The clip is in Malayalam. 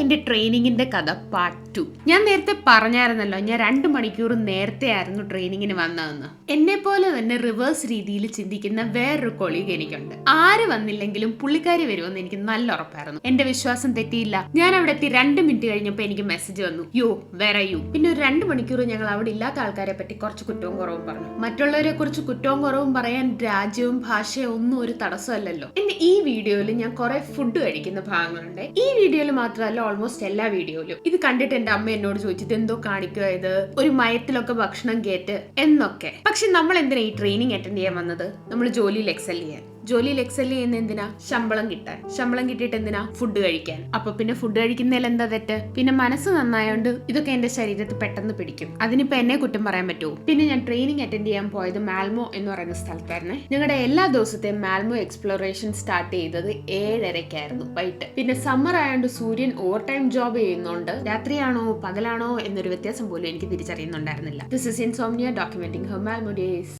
എന്റെ ട്രെയിനിങ്ങിന്റെ കഥ പാർട്ട് ടു ഞാൻ നേരത്തെ പറഞ്ഞായിരുന്നല്ലോ ഞാൻ രണ്ട് മണിക്കൂർ നേരത്തെ ആയിരുന്നു ട്രെയിനിങ്ങിന് വന്നതെന്ന്. എന്നെ പോലെ തന്നെ റിവേഴ്സ് രീതിയിൽ ചിന്തിക്കുന്ന വേറൊരു കൊളീഗ് എനിക്കുണ്ട്. ആര് വന്നില്ലെങ്കിലും പുള്ളിക്കാരി വരുമെന്ന് എനിക്ക് നല്ല ഉറപ്പായിരുന്നു. എന്റെ വിശ്വാസം തെറ്റിയില്ല. ഞാൻ അവിടെ എത്തി രണ്ട് മിനിറ്റ് കഴിഞ്ഞപ്പോൾ എനിക്ക് മെസ്സേജ് വന്നു. യോ വേറെ യു പിന്നെ ഒരു രണ്ട് മണിക്കൂർ ഞങ്ങൾ അവിടെ ഇല്ലാത്ത ആൾക്കാരെ പറ്റി കുറച്ച് കുറ്റവും കുറവും പറഞ്ഞു. മറ്റുള്ളവരെ കുറിച്ച് കുറ്റവും കുറവും പറയാൻ രാജ്യവും ഭാഷയും ഒന്നും ഒരു തടസ്സമല്ലല്ലോ. എന്റെ ഈ വീഡിയോയിൽ ഞാൻ കുറെ ഫുഡ് കഴിക്കുന്ന ഭാഗങ്ങളുണ്ട്. ഈ വീഡിയോയിൽ മാത്രമല്ല ഓൾമോസ്റ്റ് എല്ലാ വീഡിയോയിലും. ഇത് കണ്ടിട്ട് എന്റെ അമ്മ എന്നോട് ചോദിച്ചത് എന്തോ കാണിക്കുക ഇത്? ഒരു മയത്തിലൊക്കെ ഭക്ഷണം കേട്ട് എന്നൊക്കെ. പക്ഷെ നമ്മൾ എന്തിനാ ഈ ട്രെയിനിങ് അറ്റൻഡ് ചെയ്യാൻ വന്നത്? നമ്മൾ ജോലിയിൽ എക്സൽ ചെയ്യാൻ. ജോലിയിൽ എക്സൽ ചെയ്യുന്ന എന്തിനാ? ശമ്പളം കിട്ടാൻ. ശമ്പളം കിട്ടിയിട്ട് എന്തിനാ? ഫുഡ് കഴിക്കാൻ. അപ്പൊ പിന്നെ ഫുഡ് കഴിക്കുന്നതിൽ എന്താ തെറ്റ്? പിന്നെ മനസ്സ് നന്നായോണ്ട് ഇതൊക്കെ എന്റെ ശരീരത്തിൽ പെട്ടെന്ന് പിടിക്കും. അതിനിപ്പോ എന്നെ കുറ്റം പറയാൻ പറ്റുമോ പിന്നെ ഞാൻ ട്രെയിനിങ് അറ്റൻഡ് ചെയ്യാൻ പോയത് മാൽമോ എന്ന് പറയുന്ന സ്ഥലത്തായിരുന്നു. ഞങ്ങളുടെ എല്ലാ ദിവസത്തെയും മാൽമോ എക്സ്പ്ലോറേഷൻ സ്റ്റാർട്ട് ചെയ്തത് ഏഴരക്കായിരുന്നു വൈകിട്ട്. പിന്നെ സമ്മർ ആയതുകൊണ്ട് സൂര്യൻ ഓവർ ടൈം ജോബ് ചെയ്യുന്നുണ്ട് രാത്രിയാണോ പകലാണോ എന്നൊരു വ്യത്യാസം പോലും എനിക്ക് തിരിച്ചറിയുന്നുണ്ടായിരുന്നില്ല. This is insomnia documenting her Malmo days